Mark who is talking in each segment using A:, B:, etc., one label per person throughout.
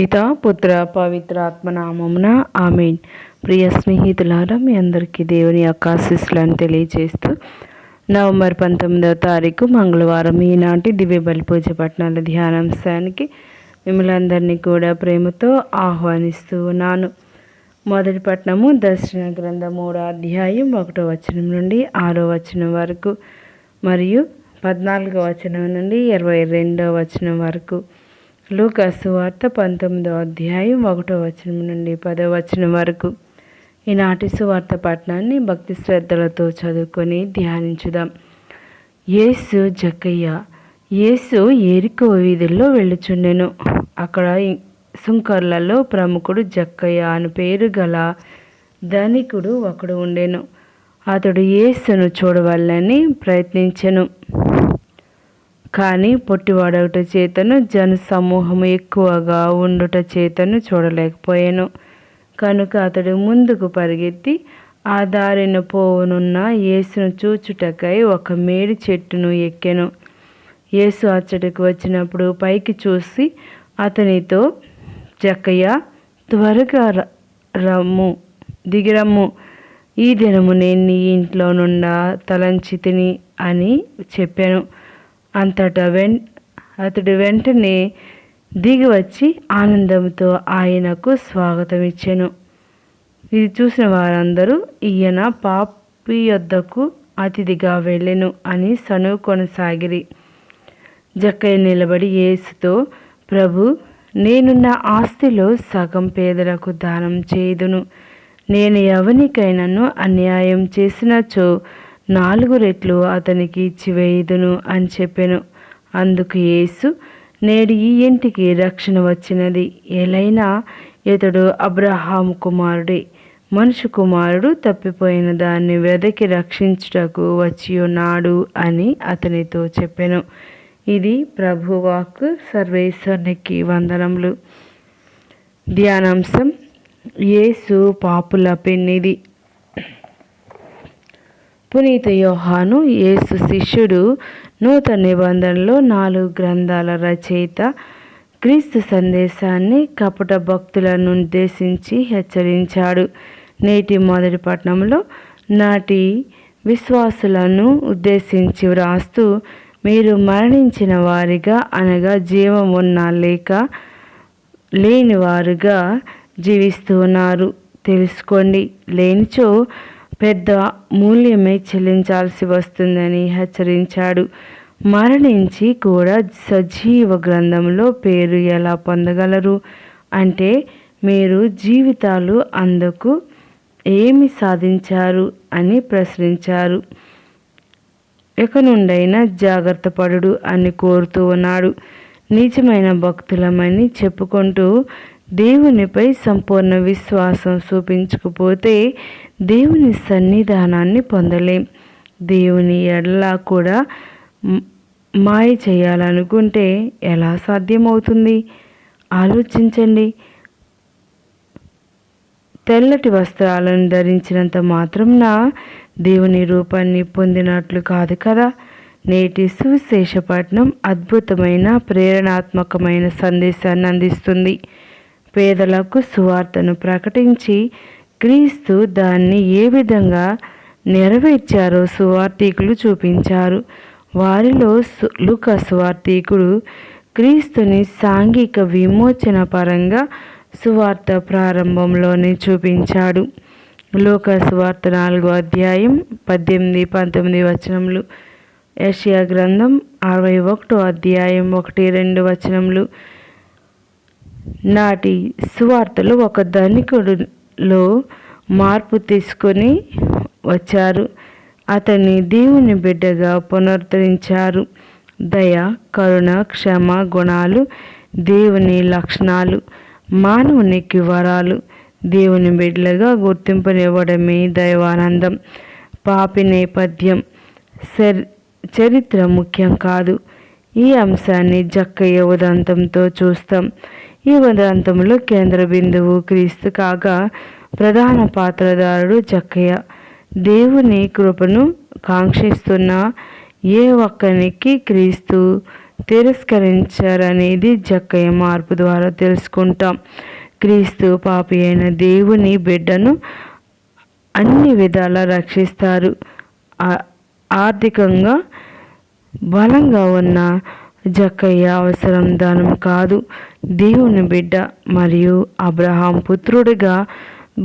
A: పిత పుత్ర పవిత్ర ఆత్మనామమున ఆమెన్. ప్రియ స్నేహితులారా మీ అందరికీ దేవుని యొక్క ఆశీస్సులను తెలియజేస్తూ నవంబర్ పంతొమ్మిదవ తారీఖు మంగళవారం ఈనాటి దివ్య బలి పూజ పట్టణాల ధ్యానాంశానికి మిమ్మల్ని అందరినీ కూడా ప్రేమతో ఆహ్వానిస్తూ ఉన్నాను. మొదటి పట్టణము దర్శన గ్రంథ మూడో అధ్యాయం ఒకటో వచనం నుండి ఆరో వచనం వరకు మరియు పద్నాలుగో వచనం నుండి ఇరవై రెండో వచనం వరకు. లూకాసు వార్త పంతొమ్మిదో అధ్యాయం ఒకటో వచనం నుండి పదో వచనం వరకు. ఈనాటి సువార్త పట్టణాన్ని భక్తి శ్రద్ధలతో చదువుకొని ధ్యానించుదాం. యేసు జక్కయ్య యేసు ఏరికో వీధుల్లో వెళ్ళుచుండెను. అక్కడ సుంకర్లలో ప్రముఖుడు జక్కయ్య అని పేరు గల ధనికుడు ఒకడు ఉండెను. అతడు యేసును చూడవాలని ప్రయత్నించెను. కానీ పొట్టివాడొకట చేతను జన సమూహము ఎక్కువగా ఉండుట చేతను చూడలేకపోయాను. కనుక అతడు ముందుకు పరిగెత్తి ఆ దారిన పోవునున్న యేసును చూచుటకై ఒక మేడి చెట్టును ఎక్కెను. యేసు అచ్చటికి వచ్చినప్పుడు పైకి చూసి అతనితో జక్కయ్య త్వరగా రమ్ము దిగిరమ్ము. ఈ దినము నేను నీ ఇంట్లో నుండా తలంచి తిని అని చెప్పాను. అంతటా వెన్ అతడు వెంటనే దిగి వచ్చి ఆనందంతో ఆయనకు స్వాగతం ఇచ్చాను ఇది చూసిన వారందరూ ఈయన పాపి యొద్దకు అతిథిగా వెళ్ళెను అని సనువు కొనసాగిరి. జక్కయ్య నిలబడి యేసుతో ప్రభు నేను నా ఆస్తిలో సగం పేదలకు దానం చేయుదును. నేను ఎవరికైనాను అన్యాయం చేసినచో నాలుగు రెట్లు అతనికి ఇచ్చివేయుదును అని చెప్పాను. అందుకు యేసు నేడు ఈ ఇంటికి రక్షణ వచ్చినది. ఎలైనా ఇతడు అబ్రహాం కుమారుడే. మనుషు కుమారుడు తప్పిపోయిన దాన్ని వెదకి రక్షించుటకు వచ్చి ఉన్నాడు అని అతనితో చెప్పాను. ఇది ప్రభువాక్ సర్వేశ్వరునికి వందనములు. ధ్యానాంశం యేసు పాపుల పెన్నిది పునీత యోహాను యేసు శిష్యుడు నూతన నిబంధనలో నాలుగు గ్రంథాల రచయిత క్రీస్తు సందేశాన్ని కపట భక్తులను ఉద్దేశించి హెచ్చరించాడు. నేటి మొదటి పట్టణంలో నాటి విశ్వాసులను ఉద్దేశించి వ్రాస్తూ మీరు మరణించిన వారిగా అనగా జీవం ఉన్న లేక లేనివారుగా జీవిస్తున్నారు తెలుసుకోండి. లేనిచో పెద్ద మూల్యమే చెల్లించాల్సి వస్తుందని హెచ్చరించాడు. మరణించి కూడా సజీవ గ్రంథంలో పేరు ఎలా పొందగలరు? అంటే మీరు జీవితాలు అందుకు ఏమి సాధించారు అని ప్రశ్నించారు. ఇక నుండైనా జాగ్రత్త పడుడు అని కోరుతూ ఉన్నాడు. నిజమైన భక్తులమని చెప్పుకుంటూ దేవునిపై సంపూర్ణ విశ్వాసం చూపించకపోతే దేవుని సన్నిధానాన్ని పొందలేం. దేవుని ఎడలా కూడా మాయ చేయాలనుకుంటే ఎలా సాధ్యమవుతుంది? ఆలోచించండి. తెల్లటి వస్త్రాలను ధరించినంత మాత్రంన దేవుని రూపాన్ని పొందినట్లు కాదు కదా? నేటి సువిశేషపట్నం అద్భుతమైన ప్రేరణాత్మకమైన సందేశాన్ని అందిస్తుంది. పేదలకు సువార్తను ప్రకటించి క్రీస్తు దాన్ని ఏ విధంగా నెరవేర్చారో సువార్థికులు చూపించారు. వారిలో లుక సువార్థికుడు క్రీస్తుని సాంఘిక విమోచన పరంగా సువార్త ప్రారంభంలోనే చూపించాడు. లోక సువార్త నాలుగో అధ్యాయం పద్దెనిమిది పంతొమ్మిది వచనములు. యషియా గ్రంథం అరవై ఒకటో అధ్యాయం ఒకటి రెండు వచనములు. నాటి సువార్తలు ఒక ధనికుడులో మార్పు తీసుకొని వచ్చారు. అతన్ని దేవుని బిడ్డగా పునరుద్ధరించారు. దయ కరుణ క్షమ గుణాలు దేవుని లక్షణాలు మానవునికి వరాలు. దేవుని బిడ్డలుగా గుర్తింపునివ్వడమే దైవానందం. పాపి నేపథ్యం చరిత్ర ముఖ్యం కాదు. ఈ అంశాన్ని జక్కయ్య ఉదంతంతో చూస్తాం. ఈ ఉదంతంలో కేంద్ర బిందువు క్రీస్తు కాగా ప్రధాన పాత్రధారుడు జక్కయ్య. దేవుని కృపను కాంక్షిస్తున్న ఏ ఒక్కనికి క్రీస్తు తిరస్కరించారనేది జక్కయ్య మార్పు ద్వారా తెలుసుకుంటాం. క్రీస్తు పాపి అయిన దేవుని బిడ్డను అన్ని విధాలా రక్షిస్తారు. ఆర్థికంగా బలంగా ఉన్న జక్కయ్య అవసరం ధనం కాదు. దేవుని బిడ్డ మరియు అబ్రహాం పుత్రుడిగా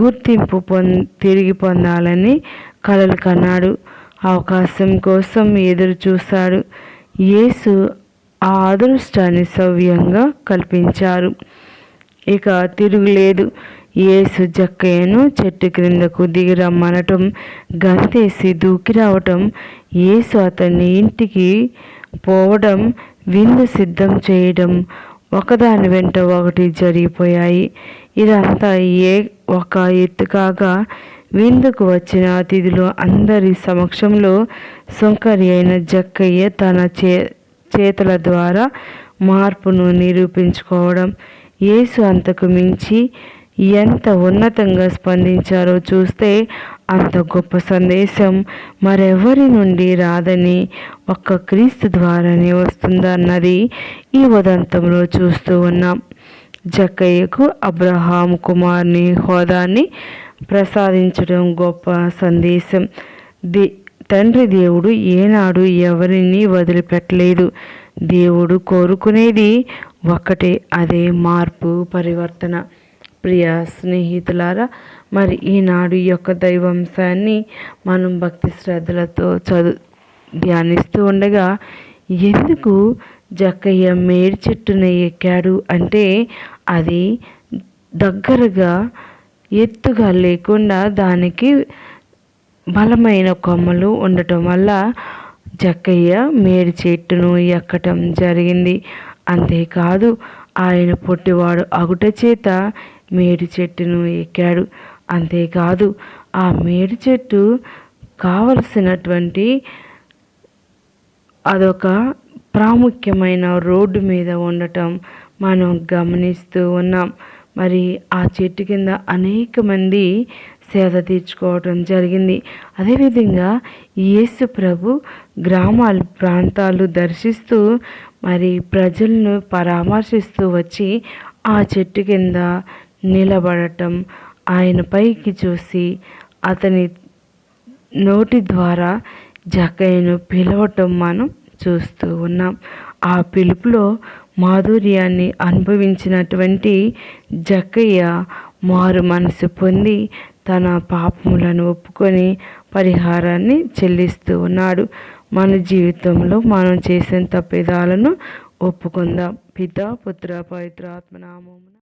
A: గుర్తింపు పొం తిరిగి పొందాలని కలలు కన్నాడు. అవకాశం కోసం ఎదురు చూశాడు. యేసు ఆ అదృష్టాన్ని సవ్యంగా కల్పించారు. ఇక తిరుగులేదు యేసు జక్కయ్యను చెట్టు క్రిందకు దిగి రమ్మనటం గంతేసి దూకి రావటం యేసు అతన్ని ఇంటికి పోవడం విందు సిద్ధం చేయడం ఒకదాని వెంట ఒకటి జరిగిపోయాయి. ఇదంతా ఏ ఒక ఎత్తు కాగా విందుకు వచ్చిన అతిథులు అందరి సమక్షంలో సుంకరి అయిన జక్కయ్య తన చే చేతుల ద్వారా మార్పును నిరూపించుకోవడం యేసు అంతకు మించి ఎంత ఉన్నతంగా స్పందించారో చూస్తే అంత గొప్ప సందేశం మరెవరి నుండి రాదని ఒక్క క్రీస్తు ద్వారానే వస్తుందన్నది ఈ ఉదంతంలో చూస్తూ ఉన్నాం. జక్కయ్యకు అబ్రహాం కుమార్ని హోదాన్ని ప్రసాదించడం గొప్ప సందేశం. ది తండ్రి దేవుడు ఏనాడు ఎవరిని వదిలిపెట్టలేదు. దేవుడు కోరుకునేది ఒకటే అదే మార్పు పరివర్తన. ప్రియ స్నేహితులారా మరి ఈనాడు ఈ యొక్క దైవాంశాన్ని మనం భక్తి శ్రద్ధలతో చదువు ధ్యానిస్తూ ఉండగా ఎందుకు జక్కయ్య మేడి చెట్టున ఎక్కాడు అంటే అది దగ్గరగా ఎత్తుగా లేకుండా దానికి బలమైన కొమ్మలు ఉండటం వల్ల జక్కయ్య మేడి చెట్టును ఎక్కటం జరిగింది. అంతేకాదు ఆయన పొట్టివాడు అగుట చేత మేడి చెట్టును ఎక్కాడు. అంతేకాదు ఆ మేడి చెట్టు కావలసినటువంటి అదొక ప్రాముఖ్యమైన రోడ్డు మీద ఉండటం మనం గమనిస్తూ ఉన్నాం. మరి ఆ చెట్టు కింద అనేక మంది సేద తీర్చుకోవటం జరిగింది. అదేవిధంగా యేసు ప్రభు గ్రామాలు ప్రాంతాలు దర్శిస్తూ మరి ప్రజలను పరామర్శిస్తూ వచ్చి ఆ చెట్టు కింద నిలబడటం ఆయన పైకి చూసి అతని నోటి ద్వారా జక్కయ్యను పిలవటం మనం చూస్తూ ఉన్నాం. ఆ పిలుపులో మాధుర్యాన్ని అనుభవించినటువంటి జక్కయ్య మారు మనసు పొంది తన పాపములను ఒప్పుకొని పరిహారాన్ని చెల్లిస్తూ ఉన్నాడు. మన జీవితంలో మనం చేసిన తప్పిదాలను ఒప్పుకుందాం. పిత పుత్ర పవిత్ర ఆత్మనామం